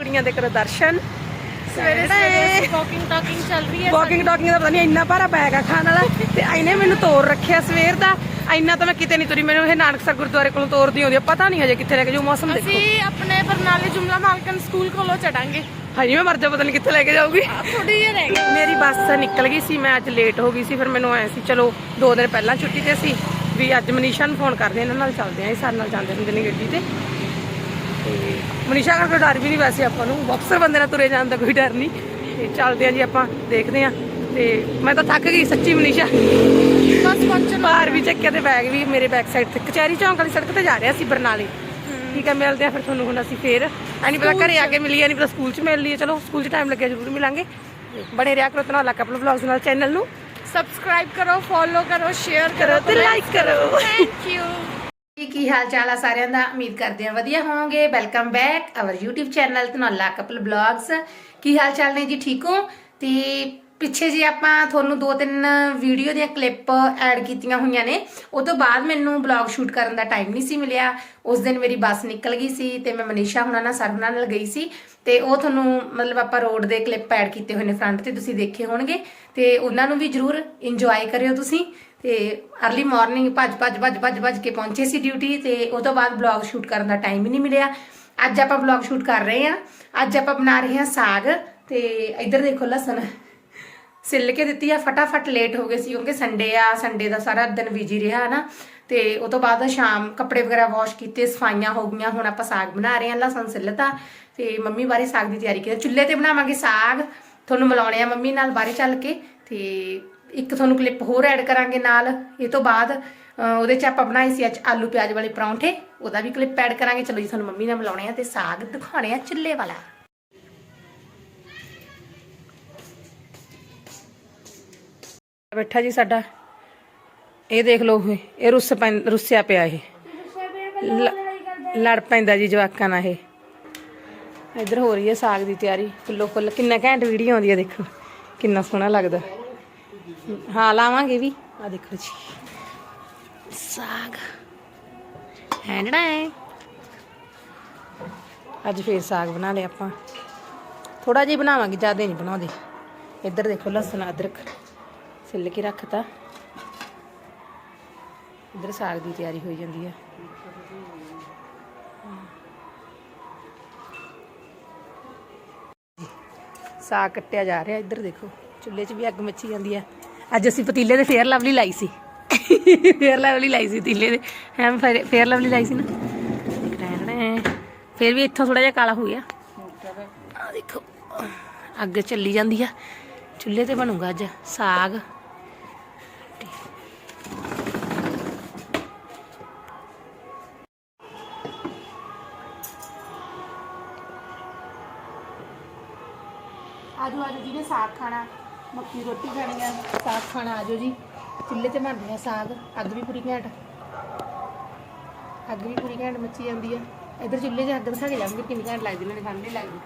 ਕੁੜੀਆਂ ਦੇ ਕਰੋ ਦਰਸ਼ਨ। ਸਵੇਰੇ ਸਵੇਰੇ ਵਾਕਿੰਗ ਟਾਕਿੰਗ ਚੱਲ ਰਹੀ ਹੈ ਵਾਕਿੰਗ ਟਾਕਿੰਗ ਦਾ ਪਤਾ ਨਹੀਂ ਇੰਨਾ ਭਾਰਾ ਬੈਗ ਆ ਖਾਣ ਵਾਲਾ ਤੇ ਇਹਨੇ ਮੈਨੂੰ ਤੋੜ ਰੱਖਿਆ ਸਵੇਰ ਦਾ। ਇੰਨਾ ਤਾਂ ਮੈਂ ਕਿਤੇ ਨਹੀਂ ਤੁਰੀ ਮੈਨੂੰ ਇਹ ਨਾਨਕਸਰ ਗੁਰਦੁਆਰੇ ਕੋਲੋਂ ਤੋਰਦੀ ਆਉਂਦੀ ਆ ਪਤਾ ਨਹੀਂ ਹਜੇ ਕਿੱਥੇ ਲੈ ਕੇ ਜਾਊ ਮੌਸਮ ਦੇਖੋ। ਅਸੀਂ ਆਪਣੇ ਬਰਨਾਲੇ ਜੁਮਲਾ ਮਾਲਕਨ ਸਕੂਲ ਕੋਲੋਂ ਚੜਾਂਗੇ। ਹਜੇ ਮੈਂ ਮਰ ਜਾ ਪਤਾ ਨਹੀਂ ਕਿੱਥੇ ਲੈ ਕੇ ਜਾਊਗੀ। ਥੋੜੀ ਜਿਹੀ ਰਹਿ ਗਈ। ਮੇਰੀ ਬੱਸ ਨਿਕਲ ਗਈ ਸੀ ਮੈਂ ਅੱਜ ਲੇਟ ਹੋ ਗਈ ਸੀ ਫਿਰ ਮੈਨੂੰ ਐ ਸੀ ਚਲੋ ਦੋ ਦਿਨ ਪਹਿਲਾਂ ਛੁੱਟੀ ਤੇ ਸੀ ਵੀ ਅੱਜ ਮਨੀਸ਼ਾ ਨੂੰ ਫੋਨ ਕਰਦੇ ਇਹਨਾਂ ਨਾਲ ਚੱਲਦੇ ਆ ਇਹ ਸਾਡੇ ਨਾਲ ਜਾਂਦੇ ਹੁੰਦੇ ਨੇ ਗੱਡੀ ਤੇ। ਤੇ ਮਨੀਸ਼ਾ ਦਾ ਕੋਈ ਡਰ ਵੀ ਨਹੀਂ ਵੈਸੇ ਆਪਾਂ ਨੂੰ। ਬਾਕਸਰ ਬੰਦੇ ਨਾਲ ਤੁਰੇ ਜਾਣ ਦਾ ਕੋਈ ਡਰ ਨਹੀਂ। ਤੇ ਚੱਲਦੇ ਆ ਜੀ ਆਪਾਂ ਦੇਖਦੇ ਆ ਤੇ ਮੈਂ ਤਾਂ ਥੱਕ ਗਈ ਸੱਚੀ ਮਨੀਸ਼ਾ। ਬਸ ਪਹੁੰਚਣ ਭਾਰ ਵੀ ਚੱਕਿਆ ਤੇ ਬੈਗ ਵੀ ਮੇਰੇ ਬੈਕ ਸਾਈਡ ਤੇ। ਕਚਹਿਰੀ ਚੌਂਕ ਵਾਲੀ ਸੜਕ ਤੇ ਜਾ ਰਿਹਾ ਸੀ ਬਰਨਾਲੇ। ਠੀਕ ਹੈ ਮਿਲਦੇ ਆ ਫਿਰ ਤੁਹਾਨੂੰ ਹੁਣ ਅਸੀਂ ਫੇਰ। ਐ ਨਹੀਂ ਪਤਾ ਘਰੇ ਆ ਕੇ ਮਿਲੀਏ ਨਹੀਂ ਪਤਾ ਸਕੂਲ 'ਚ ਮਿਲ ਲਈਏ ਚਲੋ ਸਕੂਲ 'ਚ ਟਾਈਮ ਲੱਗਿਆ ਜ਼ਰੂਰ ਮਿਲਾਂਗੇ। ਬਣੇ ਰਿਆ ਕਰੋ ਤਨਾ ਲੱਕ ਆਪਣੇ ਵਲੌਗਸ ਨਾਲ ਚੈਨਲ ਨੂੰ। ਸਬਸਕ੍ਰਾਈਬ ਕਰੋ ਫੋਲੋ ਕਰੋ ਸ਼ੇਅਰ ਕਰੋ ਤੇ ਲਾਈਕ ਕਰੋ। ਥੈਂਕ ਯੂ ਕੀ ਹਾਲ ਚਾਲ ਆ ਸਾਰਿਆਂ ਦਾ? ਉਮੀਦ ਕਰਦੇ ਹਾਂ ਵਧੀਆ ਹੋਵੋਗੇ। Welcome back our YouTube channel Dhanaula couple vlogs ਕੀ ਹਾਲ ਚਾਲ ਨੇ ਜੀ? ਠੀਕ ਹੋ? ਤੇ ਪਿੱਛੇ ਜੀ ਆਪਾਂ ਤੁਹਾਨੂੰ ਦੋ ਤਿੰਨ ਵੀਡੀਓ ਦੀਆਂ ਕਲਿੱਪ ਐਡ ਕੀਤੀਆਂ ਹੋਈਆਂ ਨੇ, ਉਹ ਤੋਂ ਬਾਅਦ ਮੈਨੂੰ ਬਲੌਗ ਸ਼ੂਟ ਕਰਨ ਦਾ ਟਾਈਮ ਨਹੀਂ ਸੀ ਮਿਲਿਆ। ਉਸ ਦਿਨ ਮੇਰੀ ਬੱਸ ਨਿਕਲ ਗਈ ਸੀ ਤੇ ਮੈਂ ਮਨੀਸ਼ਾ ਹੁਣਾਂ ਨਾਲ ਸਰਵਨਾ ਨਾਲ ਗਈ ਸੀ। ਤੇ ਉਹ ਤੁਹਾਨੂੰ ਮਤਲਬ ਆਪਾਂ ਰੋਡ ਦੇ ਕਲਿੱਪ ਐਡ ਕੀਤੇ ਹੋਏ ਨੇ ਫਰੰਟ ਤੇ, ਤੁਸੀਂ ਦੇਖੇ ਹੋਣਗੇ। ਤੇ ਉਹਨਾਂ ਨੂੰ ਵੀ ਜਰੂਰ ਇੰਜੋਏ ਕਰਿਓ ਤੁਸੀਂ। ਤੇ अर्ਲੀ ਮਾਰਨਿੰਗ ਭੱਜ ਭੱਜ ਭੱਜ ਭੱਜ ਭੱਜ ਕੇ ਪਹੁੰਚੇ ਸੀ ਡਿਊਟੀ ਤੇ ਉਹ ਤੋਂ ਬਾਅਦ ਬਲੌਗ ਸ਼ੂਟ ਕਰਨ ਦਾ ਟਾਈਮ ਹੀ ਨਹੀਂ ਮਿਲਿਆ। ਅੱਜ ਆਪਾਂ ਬਲੌਗ ਸ਼ੂਟ ਕਰ ਰਹੇ ਹਾਂ। ਅੱਜ ਆਪਾਂ ਬਣਾ ਰਹੇ ਹਾਂ ਸਾਗ ਤੇ ਇੱਧਰ ਦੇਖੋ ਲਸਣ ਸਿੱਲ ਕੇ ਦਿੱਤੀ ਆ। ਫਟਾਫਟ ਲੇਟ ਹੋ ਗਏ ਸੀ ਕਿਉਂਕਿ ਸੰਡੇ ਆ ਸੰਡੇ ਦਾ ਸਾਰਾ ਦਿਨ ਬਿਜ਼ੀ ਰਿਹਾ ਨਾ। ਤੇ ਉਹ ਤੋਂ ਬਾਅਦ ਸ਼ਾਮ ਕੱਪੜੇ ਵਗੈਰਾ ਵਾਸ਼ ਕੀਤੇ, ਸਫਾਈਆਂ ਹੋ ਗਈਆਂ। ਹੁਣ ਆਪਾਂ ਸਾਗ ਬਣਾ ਰਹੇ ਹਾਂ, ਲਸਣ ਸਿੱਲਤਾ ਤੇ ਮੰਮੀ ਬਾਰੇ ਸਾਗ ਦੀ ਤਿਆਰੀ ਕੀਤੀ। ਚੁੱਲ੍ਹੇ ਤੇ ਬਣਾਵਾਂਗੇ ਸਾਗ। ਤੁਹਾਨੂੰ ਮਿਲਾਉਣੇ ਆ ਮੰਮੀ ਨਾਲ ਬਾਰੇ ਚੱਲ ਕੇ ਤੇ ਇੱਕ ਤੁਹਾਨੂੰ ਕਲਿੱਪ ਹੋਰ ਐਡ ਕਰਾਂਗੇ ਨਾਲ, ਇਹ ਤੋਂ ਬਾਅਦ ਉਹਦੇ ਚ ਆਪਾਂ ਬਣਾਏ ਸੀ ਅੱਜ ਆਲੂ ਪਿਆਜ਼ ਵਾਲੇ ਪਰੌਂਠੇ, ਉਹਦਾ ਵੀ ਕਲਿੱਪ ਐਡ ਕਰਾਂਗੇ। ਚਲੋ ਜੀ, ਤੁਹਾਨੂੰ ਮੰਮੀ ਨਾਲ ਮਿਲਾਉਣੇ ਆ ਤੇ ਸਾਗ ਦਿਖਾਉਣੇ ਆ ਚੁੱਲ੍ਹੇ ਵਾਲਾ। ਬੈਠਾ ਜੀ ਸਾਡਾ, ਇਹ ਦੇਖ ਲਓ ਇਹ ਰੁੱਸ ਪੈਂ, ਰੁੱਸਿਆ ਪਿਆ ਇਹ। ਲੜ ਪੈਂਦਾ ਜੀ ਜਵਾਕਾਂ ਨਾਲ ਇਹ। ਇੱਧਰ ਹੋ ਰਹੀ ਹੈ ਸਾਗ ਦੀ ਤਿਆਰੀ, ਫੁੱਲੋ ਫੁੱਲ, ਕਿੰਨਾ ਘੈਂਟ ਵੀਡੀਓ ਆਉਂਦੀ ਹੈ ਦੇਖੋ, ਕਿੰਨਾ ਸੋਹਣਾ ਲੱਗਦਾ। ਹਾਂ, ਲਾਵਾਂਗੇ ਵੀ। ਆ ਦੇਖੋ ਜੀ। ਸਾਗ। ਹੈਂਡਣਾ ਹੈ ਅੱਜ ਫੇਰ ਸਾਗ ਬਣਾ ਲਿਆ ਆਪਾਂ। ਥੋੜਾ ਜਿਹਾ ਬਣਾਵਾਂਗੇ, ਜ਼ਿਆਦਾ ਨਹੀਂ ਬਣਾਉਂਦੇ। ਇੱਧਰ ਦੇਖੋ, ਲਸਣ, ਅਦਰਕ ਸਿੱਲ ਕੇ ਰੱਖਤਾ। ਇੱਧਰ ਸਾਗ ਦੀ ਤਿਆਰੀ ਹੋਈ ਜਾਂਦੀ ਹੈ ਸਾਗ ਕੱਟਿਆ ਜਾ ਰਿਹਾ ਇੱਧਰ ਦੇਖੋ। ਚੁੱਲ੍ਹੇ 'ਚ ਵੀ ਅੱਗ ਮੱਚੀ ਜਾਂਦੀ ਹੈ ਅੱਜ ਅਸੀਂ ਪਤੀਲੇ ਦੇ ਫੇਅਰ ਲਵਲੀ ਲਾਈ ਸੀ। ਫੇਅਰ ਲਵਲੀ ਲਾਈ ਸੀ ਪਤੀਲੇ ਦੇ। ਹੈ ਫੇਅਰ ਲਵਲੀ ਲਾਈ ਸੀ ਨਾ। ਇੱਕ ਵੀ ਇੱਥੋਂ ਥੋੜਾ ਜਿਹਾ ਕਾਲਾ ਹੋ ਗਿਆ। ਆ ਦੇਖੋ, ਅੱਗ ਚੱਲੀ ਜਾਂਦੀ ਆ। ਚੁੱਲ੍ਹੇ ਤੇ ਬਣੂਗਾ ਅੱਜ ਸਾਗ। ਆਜੋ ਆਜੋ ਜੀ ਸਾਗ ਖਾਣਾ। ਮੱਕੀ ਰੋਟੀ ਖਾਣੀ ਆ, ਸਾਗ ਖਾਣਾ ਆਜੋ ਜੀ। ਚੁੱਲ੍ਹੇ ਤੇ ਬਣਦੇ ਆ ਸਾਗ, ਅੱਗ ਵੀ ਪੂਰੀ ਘੈਂਟ। ਅੱਗ ਵੀ ਪੂਰੀ ਘੈਂਟ ਮੱਚੀ ਜਾਂਦੀ ਆ। ਇਧਰ ਚੁੱਲ੍ਹੇ 'ਚ ਅੱਗ ਦਿਖਾ ਕੇ ਜਾਵਾਂਗੇ ਕਿੰਨੀ ਘੈਂਟ ਲੱਗਦੀ, ਮੈਨੂੰ ਠੰਡ ਨਹੀਂ ਲੱਗਦੀ।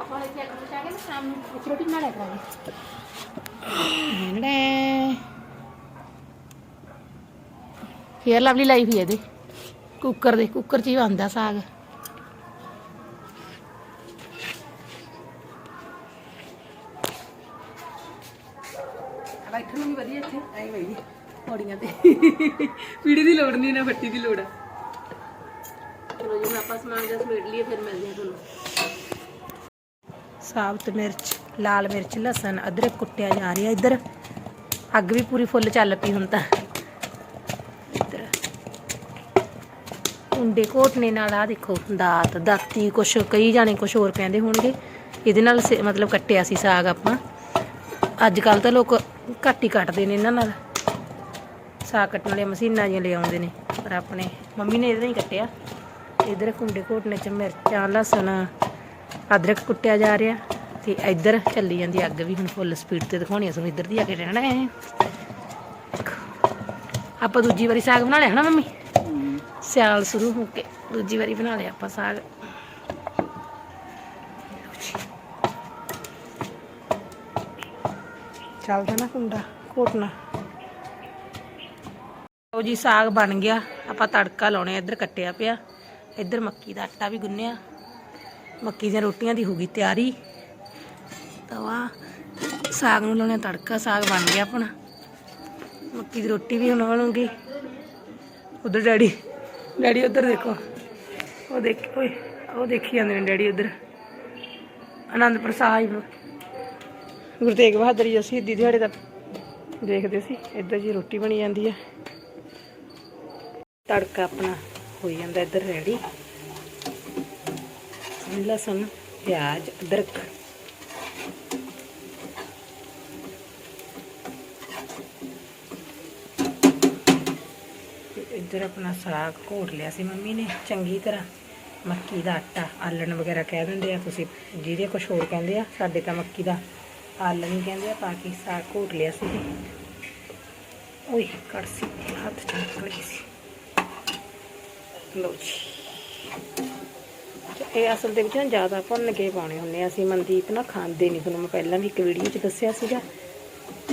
ਆਪਾਂ ਇੱਥੇ ਅੱਗ ਦਿਖਾ ਕੇ ਸ਼ਾਮ ਨੂੰ ਇੱਥੇ ਰੋਟੀ ਬਣਾ ਲਿਆ ਕਰਾਂਗੇ। ਹੈਂਡੇ। ਫੇਰ ਲਵਲੀ ਲਾਈ ਵੀ ਇਹਦੇ। ਕੁੱਕਰ ਦੇ, ਕੁੱਕਰ 'ਚ ਹੀ ਆਉਂਦਾ ਸਾਗ। ਬੈਠਣ ਨੂੰ ਵੀ ਵਧੀਆ ਇੱਥੇ। ਐਂ ਬਈ ਪੌੜੀਆਂ ਤੇ। ਪੀੜੀ ਦੀ ਲੋੜ ਨਹੀਂ ਨਾ ਫੱਟੀ ਦੀ ਲੋੜ ਆ ਚਲੋ ਜੀ ਮੈਂ ਆਪਾਂ ਸਮਾਨ ਜਿਹਾ ਸਮੇਟ ਲਈਏ ਫਿਰ ਮਿਲਦੇ ਹਾਂ ਤੁਹਾਨੂੰ। ਸਾਬਤ ਮਿਰਚ ਲਾਲ ਮਿਰਚ ਲਸਣ ਅਦਰਕ ਕੁੱਟਿਆ ਜਾ ਰਿਹਾ ਇੱਧਰ। ਅੱਗ ਵੀ ਪੂਰੀ ਫੁੱਲ ਚੱਲ ਪਈ ਹੁਣ ਤਾਂ। ਇੱਧਰ। ਕੁੰਡੇ ਘੋਟਨੇ ਨਾਲ ਆ ਦੇਖੋ ਦਾਤ ਦਾਤੀ ਕੁਛ ਕਈ ਜਾਣੇ ਕੁਛ ਹੋਰ ਕਹਿੰਦੇ ਹੋਣਗੇ। ਇਹਦੇ ਨਾਲ ਮਤਲਬ ਕੱਟਿਆ ਸੀ ਸਾਗ ਆਪਾਂ। ਅੱਜ ਕੱਲ ਤਾਂ ਲੋਕ ਘੱਟ ਹੀ ਕੱਟਦੇ ਨੇ ਇਹਨਾਂ ਨਾਲ। ਸਾਗ ਕੱਟਣ ਵਾਲੀਆਂ ਮਸ਼ੀਨਾਂ ਜਿਹੀਆਂ ਲੈ ਆਉਂਦੇ ਨੇ, ਪਰ ਆਪਣੇ ਮੰਮੀ ਨੇ ਇਹਦਾ ਹੀ ਕੱਟਿਆ। ਇਧਰ ਕੁੰਡੇ ਘੋਟਨੇ ਚ ਮਿਰਚਾਂ, ਲਸਣ, ਅਦਰਕ ਕੁੱਟਿਆ ਜਾ ਰਿਹਾ ਤੇ ਇੱਧਰ ਚੱਲੀ ਜਾਂਦੀ ਅੱਗ ਵੀ ਹੁਣ ਫੁੱਲ ਸਪੀਡ ਤੇ ਦਿਖਾਉਣੀ ਆ ਤੁਹਾਨੂੰ ਇੱਧਰ ਦੀ ਆ ਕੇ ਰਹਿਣਾ ਹੈ ਆਪਾਂ ਦੂਜੀ ਵਾਰੀ ਸਾਗ ਬਣਾ ਲਿਆ ਹਨਾ ਮੰਮੀ? ਸਿਆਲ ਸ਼ੁਰੂ ਹੋ ਕੇ ਦੂਜੀ ਵਾਰੀ ਬਣਾ ਲਿਆ ਆਪਾਂ ਸਾਗ। ਚੱਲਦਾ ਨਾ ਕੁੰਡਾ ਘੋਟਣਾ ਲਓ ਜੀ, ਸਾਗ ਬਣ ਗਿਆ। ਆਪਾਂ ਤੜਕਾ ਲਾਉਣੇ ਇੱਧਰ ਕੱਟਿਆ ਪਿਆ। ਇੱਧਰ ਮੱਕੀ ਦਾ ਆਟਾ ਵੀ ਗੁੰਨਿਆ। ਮੱਕੀ ਦੀਆਂ ਰੋਟੀਆਂ ਦੀ ਹੋ ਗਈ ਤਿਆਰੀ। ਤਵਾ ਸਾਗ ਨੂੰ ਲਾਉਣੇ ਤੜਕਾ, ਸਾਗ ਬਣ ਗਿਆ ਆਪਣਾ। ਮੱਕੀ ਦੀ ਰੋਟੀ ਵੀ ਹੁਣ ਬਣੂਗੀ। ਉਧਰ ਡੈਡੀ ਡੈਡੀ ਉਧਰ ਦੇਖੋ। ਉਹ ਦੇਖ, ਓਏ, ਉਹ ਦੇਖੀ ਜਾਂਦੇ ਨੇ ਡੈਡੀ ਉਧਰ। ਆਨੰਦਪੁਰ ਸਾਹਿਬ। ਗੁਰੂ ਤੇਗ ਬਹਾਦਰ ਜੀ ਅਸੀਂ ਦੀ ਦਿਹਾੜੇ ਦਾ ਦੇਖਦੇ ਸੀ। ਇੱਧਰ ਜੀ ਰੋਟੀ ਬਣੀ ਜਾਂਦੀ ਹੈ ਤੜਕਾ ਆਪਣਾ ਹੋਈ ਜਾਂਦਾ ਇੱਧਰ ਰੈਡੀ ਲਸਣ, ਪਿਆਜ਼, ਅਦਰਕ। ਇੱਧਰ ਆਪਣਾ ਸਾਗ ਘੋਟ ਲਿਆ ਸੀ ਮੰਮੀ ਨੇ, ਚੰਗੀ ਤਰ੍ਹਾਂ। ਮੱਕੀ ਦਾ ਆਟਾ, ਆਲਣ ਵਗੈਰਾ ਕਹਿ ਦਿੰਦੇ ਆ ਤੁਸੀਂ। ਜਿਹਦੇ ਕੁਝ ਹੋਰ ਕਹਿੰਦੇ ਆ, ਸਾਡੇ ਤਾਂ ਮੱਕੀ ਦਾ ਆਲਣ ਹੀ ਕਹਿੰਦੇ ਆ ਪਾ ਕੇ ਸਾਗ ਘੋਟ ਲਿਆ ਸੀ। ਓਏ ਕੜਸੀ ਹੱਥ ਚ ਨਿਕਲ ਗਈ ਸੀ। ਲਓ ਜੀ। ਇਹ ਅਸਲ ਦੇ ਵਿੱਚ ਨਾ ਜ਼ਿਆਦਾ ਭੁੰਨ ਕੇ ਪਾਉਣੇ ਹੁੰਦੇ ਆ। ਅਸੀਂ ਮਨਦੀਪ ਨਾ ਖਾਂਦੇ ਨਹੀਂ ਤੁਹਾਨੂੰ ਮੈਂ ਪਹਿਲਾਂ ਵੀ ਇੱਕ ਵੀਡੀਓ 'ਚ ਦੱਸਿਆ ਸੀਗਾ।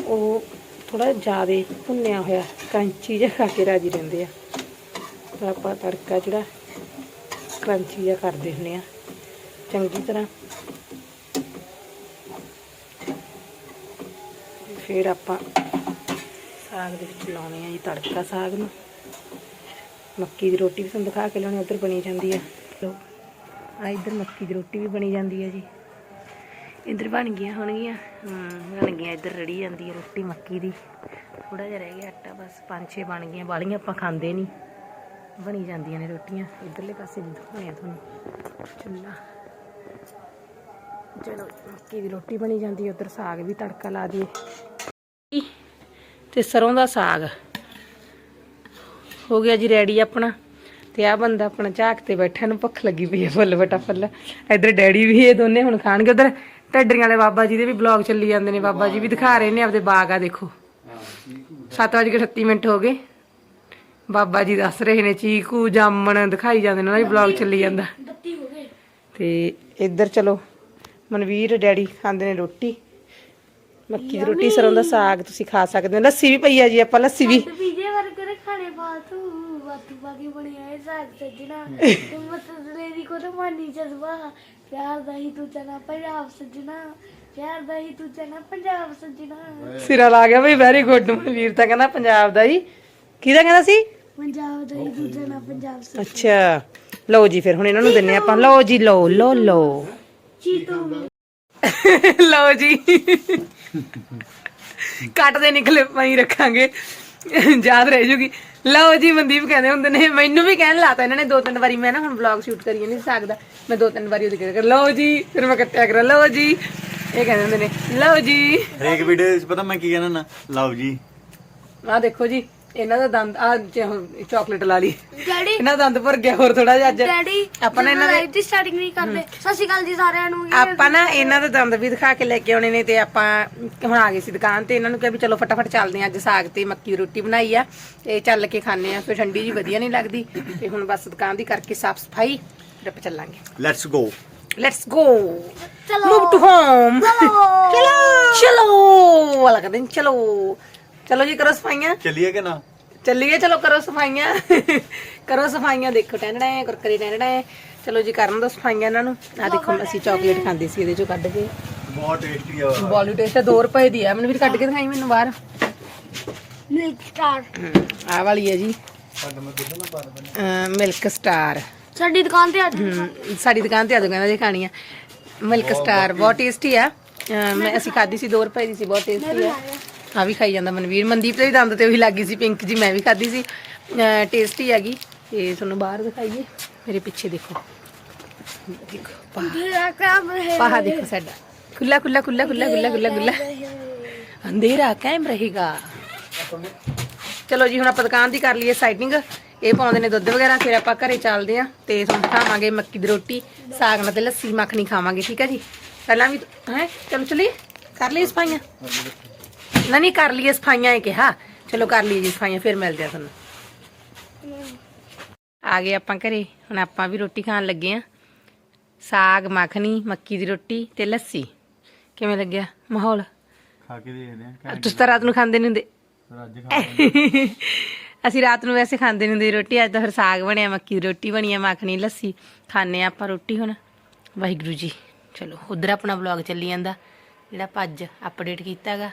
ਉਹ ਥੋੜਾ ਜ਼ਿਆਦਾ ਭੁੰਨਿਆ ਹੋਇਆ ਕਰੰਚੀ ਜਿਹਾ ਖਾ ਕੇ ਰਾਜੀ ਰਹਿੰਦੇ ਆ। ਤਾਂ ਆਪਾਂ ਤੜਕਾ ਜਿਹੜਾ ਕਰੰਚੀ ਜਿਹਾ ਕਰਦੇ ਹੁੰਦੇ ਆ। ਚੰਗੀ ਤਰ੍ਹਾਂ ਫਿਰ ਆਪਾਂ ਸਾਗ ਦੇ ਵਿੱਚ ਲਾਉਣੇ ਆ ਜੀ ਤੜਕਾ ਸਾਗ ਨੂੰ। ਮੱਕੀ ਦੀ ਰੋਟੀ ਵੀ ਤੁਹਾਨੂੰ ਦਿਖਾ ਕੇ ਲਾਉਣੀ ਉਧਰ ਬਣੀ ਜਾਂਦੀ ਹੈ ਲੋ ਆ ਇੱਧਰ ਮੱਕੀ ਦੀ ਰੋਟੀ ਵੀ ਬਣੀ ਜਾਂਦੀ ਹੈ ਜੀ। ਇੱਧਰ ਬਣ ਗਈਆਂ ਹੋਣਗੀਆਂ। ਹਮ, ਬਣ ਗਈਆਂ, ਇੱਧਰ ਰੜੀ ਜਾਂਦੀ ਹੈ ਰੋਟੀ ਮੱਕੀ ਦੀ। ਥੋੜਾ ਜਿਹਾ ਰਹਿ ਗਿਆ ਆਟਾ, ਬਸ ਪੰਜ ਛੇ ਬਣ ਗਈਆਂ। ਬਾਲੀਆਂ ਆਪਾਂ ਖਾਂਦੇ ਨਹੀਂ। ਬਣੀ ਜਾਂਦੀਆਂ ਨੇ ਰੋਟੀਆਂ। ਇੱਧਰਲੇ ਪਾਸੇ ਵੀ ਦਿਖਾਉਣੇ ਤੁਹਾਨੂੰ। ਚੁੱਲ੍ਹਾ। ਚਲੋ, ਮੱਕੀ ਦੀ ਰੋਟੀ ਬਣੀ ਜਾਂਦੀ ਹੈ ਉੱਧਰ ਸਾਗ ਵੀ ਤੜਕਾ ਲਾ ਦਈਏ। ਤੇ ਸਰੋਂ ਦਾ ਸਾਗ। ਹੋ ਗਿਆ ਜੀ ਰੈਡੀ ਆਪਣਾ। ਤੇ ਆ ਬੰਦਾ ਆਪਣਾ ਝਾਕ ਤੇ ਬੈਠਾ ਨੂੰ ਭੁੱਖ ਲੱਗੀ ਪਈ ਹੈ ਫੁੱਲ ਬਟਾ ਫੁੱਲ ਇੱਧਰ ਡੈਡੀ ਵੀ ਇਹ ਦੋਨੇ ਹੁਣ ਖਾਣਗੇ। ਉਧਰ ਢੱਡਰੀਆਂ ਵਾਲੇ ਬਾਬਾ ਜੀ ਦੇ ਵੀ ਬਲੌਗ ਚੱਲੀ ਜਾਂਦੇ ਨੇ ਬਾਬਾ ਜੀ ਵੀ ਦਿਖਾ ਰਹੇ ਨੇ ਆਪਦੇ ਬਾਗ ਆ ਦੇਖੋ। 7:38 ਮਿੰਟ ਹੋ ਗਏ। ਬਾਬਾ ਜੀ ਦੱਸ ਰਹੇ ਨੇ ਚੀਕੂ ਜਾਮਣ ਦਿਖਾਈ ਜਾਂਦੇ ਨੇ ਉਹਨਾਂ ਦੀ ਬਲੌਗ ਚੱਲੀ ਜਾਂਦਾ। ਤੇ ਇੱਧਰ ਚਲੋ ਮਨਵੀਰ ਡੈਡੀ ਖਾਂਦੇ ਨੇ ਰੋਟੀ। ਮੱਕੀ ਦੀ ਰੋਟੀ ਸਰੋਂ ਦਾ ਸਾਗ ਤੁਸੀਂ ਖਾ ਸਕਦੇ ਹੋ। ਲੱਸੀ ਵੀ ਪਈ ਆ ਜੀ ਆਪਾਂ ਲੱਸੀ ਵੀ। ਪੀਜੇ ਵਰਗਰ ਖਾਣੇ ਬਾਤੂ ਬਾਤੂ ਬਾਕੀ ਬਣੀ ਆਏ ਸਾਗ ਸੱਜਣਾ। ਤੇ ਮਤਲਬ ਦੀ ਕੋ ਤਾਂ ਮਾਨੀ ਜਜ਼ਬਾ। ਪਿਆਰ ਦਾ ਹੀ ਤੂੰ ਚਨਾ ਪੰਜਾਬ ਸੱਜਣਾ। ਪਿਆਰ ਦਾ ਹੀ ਤੂੰ ਚਨਾ ਪੰਜਾਬ ਸੱਜਣਾ। ਸਿਰਾ ਲਾ ਗਿਆ ਬਈ ਵੈਰੀ ਗੁੱਡ ਮਨਵੀਰ ਤਾਂ ਕਹਿੰਦਾ ਪੰਜਾਬ ਦਾ ਹੀ। ਕਿਹਦਾ ਕਹਿੰਦਾ ਸੀ? ਪੰਜਾਬ ਦਾ ਹੀ ਤੂੰ ਚਨਾ ਪੰਜਾਬ ਸੱਜਣਾ। ਅੱਛਾ ਲਓ ਜੀ ਫਿਰ ਹੁਣ ਇਹਨਾਂ ਨੂੰ ਦਿੰਨੇ ਆਪਾਂ। ਲਓ ਜੀ ਲਓ ਲਓ ਲਓ। ਚੀਤੂ। ਲਓ ਜੀ। ਕੱਟ ਦੇ ਨਿਕਲੇ ਪਈ ਰੱਖਾਂਗੇ। ਯਾਦ ਰਹਿ ਜੂਗੀ। ਲਓ ਜੀ ਮਨਦੀਪ ਕਹਿੰਦੇ ਹੁੰਦੇ ਨੇ ਮੈਨੂੰ ਵੀ ਕਹਿਣ ਲਾਤਾ ਇਹਨਾਂ ਨੇ ਦੋ ਤਿੰਨ ਵਾਰੀ। ਮੈਂ ਨਾ ਹੁਣ ਵਲੌਗ ਸ਼ੂਟ ਕਰੀ ਨਹੀਂ ਸਕਦਾ। ਮੈਂ ਦੋ ਤਿੰਨ ਵਾਰੀ ਉਹਦੇ ਕਰ ਲਓ ਜੀ ਫਿਰ ਮੈਂ ਕੱਟਿਆ ਕਰ। ਲਓ ਜੀ ਇਹ ਕਹਿੰਦੇ ਹੁੰਦੇ ਨੇ। ਲਓ ਜੀ। ਹਰੇਕ ਵੀਡੀਓ ਵਿੱਚ ਪਤਾ ਮੈਂ ਕੀ ਕਹਿਣਾ ਨਾ ਲਓ ਜੀ। ਆਹ ਦੇਖੋ ਜੀ। ਇਹਨਾਂ ਦਾ ਦੰਦ ਆ ਚਾਕਲੇਟ ਲਾ ਲਈ। ਡੈਡੀ ਇਹਨਾਂ ਦਾ ਦੰਦ ਭਰ ਗਿਆ ਹੋਰ ਥੋੜਾ ਜਿਹਾ ਅੱਜ। ਡੈਡੀ ਆਪਾਂ ਨੇ ਇਹਨਾਂ ਦੇ ਲਾਈਵ ਦੀ ਸਟਾਰਟਿੰਗ ਨਹੀਂ ਕਰਦੇ। ਸਤਿ ਸ਼੍ਰੀ ਅਕਾਲ ਜੀ ਸਾਰਿਆਂ ਨੂੰ। ਆਪਾਂ ਨਾ ਇਹਨਾਂ ਦੇ ਦੰਦ ਵੀ ਦਿਖਾ ਕੇ ਲੈ ਕੇ ਆਉਣੇ ਨੇ ਤੇ ਆਪਾਂ ਹੁਣ ਆ ਗਏ ਸੀ ਦੁਕਾਨ ਤੇ। ਇਹਨਾਂ ਨੂੰ ਕਿਹਾ ਵੀ ਚਲੋ ਫਟਾਫਟ ਚੱਲਦੇ ਆਂ ਅੱਜ ਸਾਗ ਤੇ ਮੱਕੀ ਦੀ ਰੋਟੀ ਬਣਾਈ ਆ ਤੇ ਚੱਲ ਕੇ ਖਾਣੇ ਆ ਫਿਰ ਠੰਡੀ ਜੀ ਵਧੀਆ ਨਹੀਂ ਲੱਗਦੀ। ਤੇ ਹੁਣ ਬਸ ਦੁਕਾਨ ਦੀ ਕਰਕੇ ਸਾਫ਼ ਸਫ਼ਾਈ ਫਿਰ ਆਪਾਂ ਚੱਲਾਂਗੇ। ਲੈਟਸ ਗੋ ਲੈਟਸ ਗੋ ਚਲੋ। ਮੂਵ ਟੂ ਹੋਮ ਚਲੋ। ਚਲੋ। ਵਾਲਾ ਕਹਿੰਦੇ ਨੇ, ਚਲੋ। ਚਲੋ ਜੀ ਕਰੋ ਸਫਾਈਆਂ। ਚੱਲੀਏ ਕਿ ਨਾ? ਚੱਲੀਏ ਚਲੋ ਕਰੋ ਸਫਾਈਆਂ। ਕਰੋ ਸਫਾਈਆਂ ਦੇਖੋ ਟੈਂਡੜਾ ਕੁਰਕਰੀ ਟੈਂਡੜਾ ਚਲੋ ਜੀ ਕਰਨ ਦੋ ਸਫਾਈਆਂ ਇਹਨਾਂ ਨੂੰ। ਆ ਦੇਖੋ ਅਸੀਂ ਚਾਕਲੇਟ ਖਾਂਦੇ ਸੀ ਇਹਦੇ ਚੋਂ ਕੱਢ ਕੇ। ਬਹੁਤ ਟੇਸਟੀ ਆ। ਬੋਲੀ ਟੇਸਟ 2 ਰੁਪਏ ਦੀ ਆ। ਮੈਨੂੰ ਵੀ ਕੱਢ ਕੇ ਦਿਖਾਈ ਮੈਨੂੰ ਬਾਹਰ। ਮਿਲਕ ਸਟਾਰ ਆ ਵਾਲੀ ਹੈ ਜੀ। ਮਿਲਕ ਸਟਾਰ ਸਾਡੀ ਦੁਕਾਨ ਤੇ ਅੱਜ ਸਾਡੀ ਦੁਕਾਨ ਤੇ ਆ ਜਾਓ ਕਹਿੰਦਾ ਜੇ ਖਾਣੀ ਆ। ਮਿਲਕ ਸਟਾਰ ਬਹੁਤ ਟੇਸਟੀ ਆ। ਮੈਂ ਅਸੀਂ ਖਾਧੀ ਸੀ 2 ਰੁਪਏ ਦੀ ਸੀ ਬਹੁਤ ਟੇਸਟੀ ਆ। ਆ ਵੀ ਖਾਈ ਜਾਂਦਾ ਮਨਵੀਰ। ਮਨਦੀਪ ਦੇ ਵੀ ਦੰਦ ਤੇ ਉਹੀ ਲੱਗੀ ਸੀ ਪਿੰਕ ਜੀ ਮੈਂ ਵੀ ਖਾਧੀ ਸੀ। ਟੇਸਟੀ ਹੈਗੀ। ਤੇ ਤੁਹਾਨੂੰ ਬਾਹਰ ਦਿਖਾਈਏ। ਮੇਰੇ ਪਿੱਛੇ ਦੇਖੋ। ਦੇਖੋ ਪਾ। ਮੇਰਾ ਕੰਮ ਹੈ ਪਹਾ ਦੇਖੋ ਸਾਡਾ। ਖੁੱਲਾ ਖੁੱਲਾ ਖੁੱਲਾ ਖੁੱਲਾ ਖੁੱਲਾ ਖੁੱਲਾ ਖੁੱਲਾ ਅੰਧੇਰਾ ਕਾਇਮ ਰਹੇਗਾ। ਚਲੋ ਜੀ ਹੁਣ ਆਪਾਂ ਦੁਕਾਨ ਦੀ ਕਰ ਲਈਏ ਸਾਈਡਿੰਗ ਇਹ ਪਾਉਂਦੇ ਨੇ ਦੁੱਧ ਵਗੈਰਾ ਫਿਰ ਆਪਾਂ ਘਰੇ ਚੱਲਦੇ ਆਂ ਤੇ ਤੁਹਾਨੂੰ ਖਾਵਾਂਗੇ ਮੱਕੀ ਦੀ ਰੋਟੀ। ਸਾਗ ਨਾਲ ਤੇ ਲੱਸੀ ਮੱਖਣੀ ਖਾਵਾਂਗੇ ਠੀਕ ਹੈ ਜੀ? ਪਹਿਲਾਂ ਵੀ ਹੈ? ਚਲੋ ਚਲੀਏ। ਕਰ ਲਈਏ ਸਫਾਈਆਂ। ਨਾ ਨਹੀਂ ਕਰ ਲਈਏ ਸਫਾਈਆਂ ਇਹ ਕਿਹਾ। ਚਲੋ ਕਰ ਲਈਏ ਜੀ ਸਫਾਈਆਂ ਫਿਰ ਮਿਲਦੇ ਆ ਤੁਹਾਨੂੰ। ਆ ਗਏ ਆਪਾਂ ਘਰੇ। ਹੁਣ ਆਪਾਂ ਵੀ ਰੋਟੀ ਖਾਣ ਲੱਗੇ ਆਂ। ਸਾਗ ਮੱਖਣੀ ਮੱਕੀ ਦੀ ਰੋਟੀ ਤੇ ਲੱਸੀ। ਕਿਵੇਂ ਲੱਗਿਆ ਮਾਹੌਲ? ਖਾ ਕੇ ਦੇਖਦੇ ਆ ਤੁਸੀਂ ਤਾਂ ਰਾਤ ਨੂੰ ਖਾਂਦੇ ਨਹੀਂ ਹੁੰਦੇ। ਅੱਜ ਅਸੀਂ ਰਾਤ ਨੂੰ ਵੈਸੇ ਖਾਂਦੇ ਨਹੀਂ ਹੁੰਦੇ ਰੋਟੀ। ਅੱਜ ਤਾਂ ਫਿਰ ਸਾਗ ਬਣਿਆ ਮੱਕੀ ਦੀ ਰੋਟੀ ਬਣੀ ਆ ਮੱਖਣੀ ਲੱਸੀ। ਖਾਣੇ ਆਪਾਂ ਰੋਟੀ ਹੁਣ। ਵਾਹਿਗੁਰੂ ਜੀ। ਚਲੋ ਉਧਰ ਆਪਣਾ ਵਲੌਗ ਚੱਲੀ ਜਾਂਦਾ। ਜਿਹੜਾ ਅੱਜ ਅਪਡੇਟ ਕੀਤਾਗਾ।